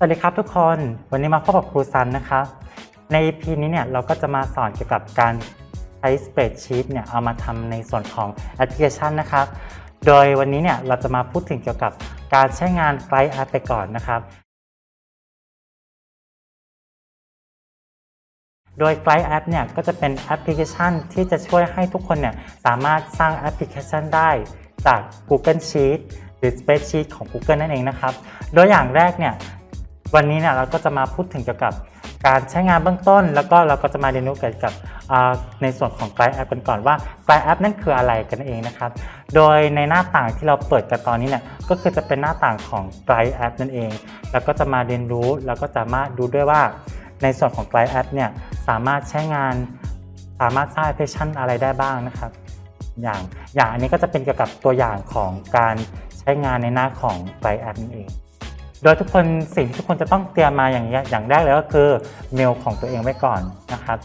สวัสดีครับทุกคนวันนี้มาพบกับครูซันนะครับใน EP นี้เนี่ยเราก็จะมาสอนเกี่ยวกับการใช้สเปรดชีตเนี่ยเอามาทำในส่วนของแอปพลิเคชันนะครับ โดยวันนี้เนี่ยเราจะมาพูดถึงเกี่ยวกับการใช้งานไกด์แอปไปก่อนนะครับ โดย Glide App เนี่ยก็จะเป็นแอปพลิเคชันที่จะช่วยให้ทุกคนเนี่ยสามารถสร้างแอปพลิเคชันได้จาก Google Sheet หรือ Spreadsheet ของ Google นั่นเองนะครับ โดยอย่างแรกเนี่ย วันนี้เนี่ยเราก็จะมาพูดถึงเกี่ยวกับการใช้งานเบื้องต้น แล้วก็เราก็จะมาเรียนรู้เกี่ยวกับในส่วนของ Glide App กันก่อนว่า Glide App นั่นคืออะไรกันเองนะครับ โดยในหน้าต่างที่เราเปิดกันตอนนี้เนี่ยก็คือจะเป็นหน้าต่างของ Glide App นั่นเอง แล้วก็จะมาเรียนรู้แล้วก็สามารถดูด้วยว่า ในส่วนของ Glide App เนี่ยสามารถใช้งานสามารถสร้างแอปพลิเคชันอะไรได้บ้างนะครับ อย่างอย่างอันนี้ก็จะเป็นเกี่ยวกับตัวอย่างของการใช้งานในหน้าของ Glide App นั่นเอง โดยทุกคนสิ่งที่ทุกคนจะต้องเตรียมมาอย่างแรกอย่างแรกเลยก็คือเมลของตัวเองไว้ก่อนนะครับ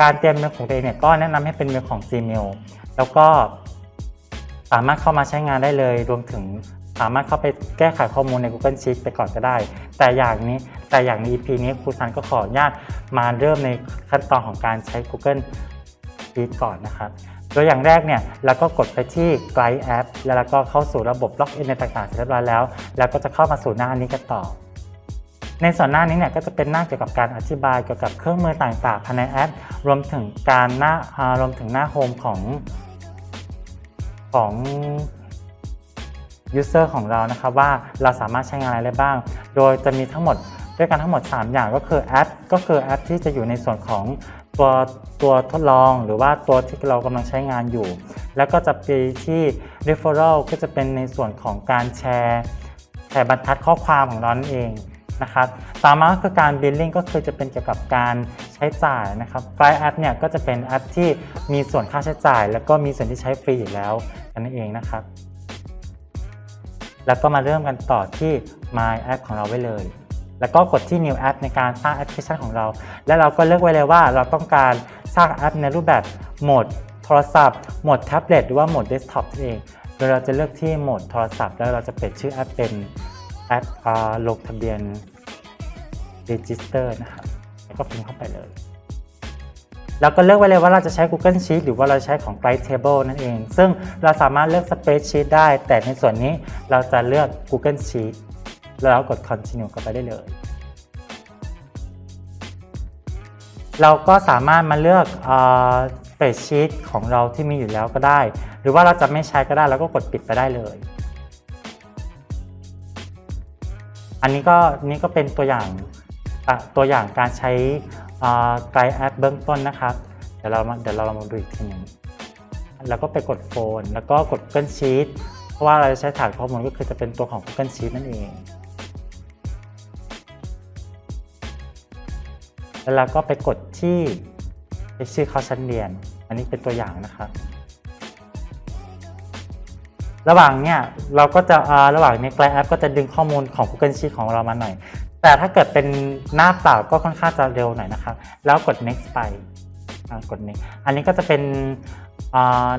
การเตรียมเมลของตัวเองเนี่ยก็แนะนำให้เป็นเมลของ Gmail แล้วก็สามารถเข้ามาใช้งานได้เลย รวมถึงสามารถเข้าไปแก้ไขข้อมูลใน Google Sheet ไปก่อนก็ได้ แต่อย่างนี้แต่อย่างใน EP นี้ครูซันก็ขออนุญาตมาเริ่มในขั้นตอนของการใช้ Google Sheet ก่อนนะครับ โดยอย่างแรกเนี่ยเราก็กดไปที่ Glide App แล้วเราก็เข้าสู่ระบบล็อกอินในต่างๆเสร็จเรียบร้อยแล้ว แล้วก็จะเข้ามาสู่หน้านี้กันต่อ ในส่วนหน้านี้เนี่ยก็จะเป็นหน้าเกี่ยวกับการอธิบายเกี่ยวกับเครื่องมือต่างๆภายในแอป รวมถึงการหน้ารวมถึงหน้าโฮมของของ user ของเรานะครับว่าเราสามารถใช้งานอะไรได้บ้าง โดยจะมีทั้งหมด ด้วยกันทั้งหมด 3 อย่างก็คือแอปก็คือแอปที่จะอยู่ในส่วนของตัวตัวทดลองหรือว่าตัวที่เรากำลังใช้งานอยู่ แล้วก็จะไปที่ referral ก็จะเป็นในส่วนของการแชร์แชร์บรรทัดข้อความของเรานั่นเองนะครับต่อมาก็คือการ billing ก็คือจะเป็นเกี่ยวกับการใช้จ่ายนะครับ Glide App เนี่ยก็จะเป็นแอปที่มีส่วนค่าใช้จ่าย แล้วก็มีส่วนที่ใช้ฟรีอยู่แล้วนั่นเองนะครับแล้วก็มาเริ่มกันต่อที่ My App ของเราไว้เลย แล้วก็กดที่ New App ในการสร้างแอปพลิเคชันของเรา แล้วเราก็เลือกไว้เลยว่าเราต้องการสร้างแอปในรูปแบบโหมดโทรศัพท์ โหมดแท็บเล็ตหรือว่าโหมดเดสก์ท็อปนั่นเอง โดยเราจะเลือกที่โหมดโทรศัพท์ แล้วเราจะเปลี่ยนชื่อแอปเป็นแอปลงทะเบียน Register นะครับแล้วก็พิมพ์เข้าไปเลยแล้วก็เลือกไว้เลยว่าเราจะใช้ Google Sheet หรือว่าเราใช้ของ Glide Table นั่นเอง ซึ่งเราสามารถเลือก Spreadsheet ได้ แต่ในส่วนนี้เราจะเลือก Google Sheet แล้วกด Continue กันไปได้เลย เราก็สามารถมาเลือกเอ่อ Spreadsheet ของเราที่มีอยู่แล้วก็ได้ หรือว่าเราจะไม่ใช้ก็ได้เราก็กดปิดไปได้เลย อันนี้ก็นี่ก็เป็นตัวอย่างตัวอย่างการใช้ไกด์แอปเบื้องต้นนะครับ เดี๋ยวเรามาเดี๋ยวเราลองมาดูอีกทีหนึ่งแล้วก็ไปกดโฟน แล้วก็กด Google Sheet เพราะว่าเราจะใช้ฐานข้อมูลก็คือจะเป็นตัวของ Google Sheet นั่นเอง แล้วเราก็ไปกดที่ชื่อเขาชั้นเรียน อันนี้เป็นตัวอย่างนะครับ ระหว่างเนี่ยเราก็จะระหว่างในไกลแอปก็จะดึงข้อมูลของ Google Sheet ของเรามาหน่อย แต่ถ้าเกิดเป็นหน้าเปล่าก็ค่อนข้างจะเร็วหน่อยนะครับ แล้วกด next ไปกด next อันนี้ก็จะเป็น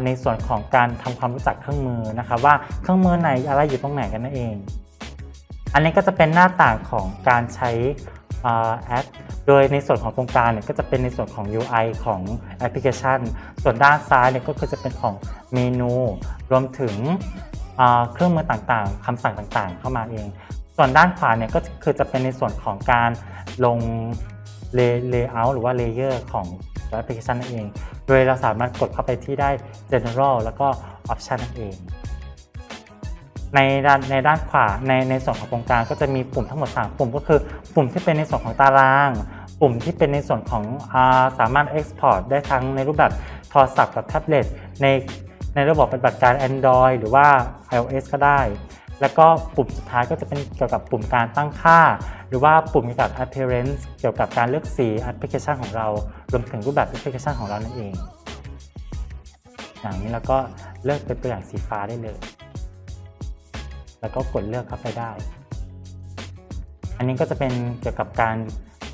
ในส่วนของการทำความรู้จักเครื่องมือนะครับ ว่าเครื่องมือไหนอะไรอยู่ตรงไหนกันนั่นเอง อันนี้ก็จะเป็นหน้าต่างของการใช้ แอปโดยในส่วนของตรงกลางเนี่ยก็จะเป็นในส่วนของ UI ของแอปพลิเคชัน ส่วนด้านซ้ายเนี่ยก็คือจะเป็นของเมนู รวมถึงเครื่องมือต่างๆคำสั่งต่างๆ เข้ามาเอง ส่วนด้านขวาเนี่ยก็คือจะเป็นในส่วนของการลง layout หรือว่า layer ของแอปพลิเคชันนั่นเอง โดยเราสามารถกดเข้าไปที่ได้ general แล้วก็ option นั่นเอง ในด้านในด้านขวาในในส่วนของตรงกลางก็จะมีปุ่มทั้งหมด 3 ปุ่มก็คือ ปุ่มที่เป็นในส่วนของตาราง ปุ่มที่เป็นในส่วนของอาสามารถ Export ได้ทั้งในรูปแบบโทรศัพท์กับแท็บเล็ตในในระบบปฏิบัติการ Android หรือว่า iOS ก็ได้ แล้วก็ปุ่มสุดท้ายก็จะเป็นเกี่ยวกับปุ่มการตั้งค่า หรือว่าปุ่มเกี่ยวกับ appearance เกี่ยวกับการเลือกสีแอปพลิเคชันของเรารวมถึงรูปแบบแอปพลิเคชันของเรานั่นเอง อย่างนี้เราก็เลือกเป็นตัวอย่างสีฟ้าได้เลย แล้วก็กดเลือกเข้าไปได้ อันนี้ก็จะเป็นเกี่ยวกับการ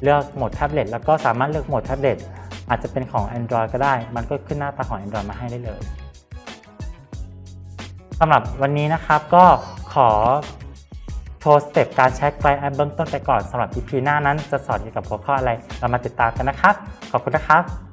เลือกโหมดแท็บเล็ตแล้วก็สามารถเลือกโหมดแท็บเล็ตอาจจะเป็นของ Android ก็ได้ มันก็ขึ้นหน้าตาของ Android มาให้ได้เลยสำหรับวันนี้นะครับก็ขอโชว์สเต็ปการใช้ Client App เบื้องต้นไปก่อนสำหรับ EP หน้านั้นจะสอนเกี่ยวกับหัวข้ออะไร เรามาติดตามกันนะครับ ขอบคุณนะครับ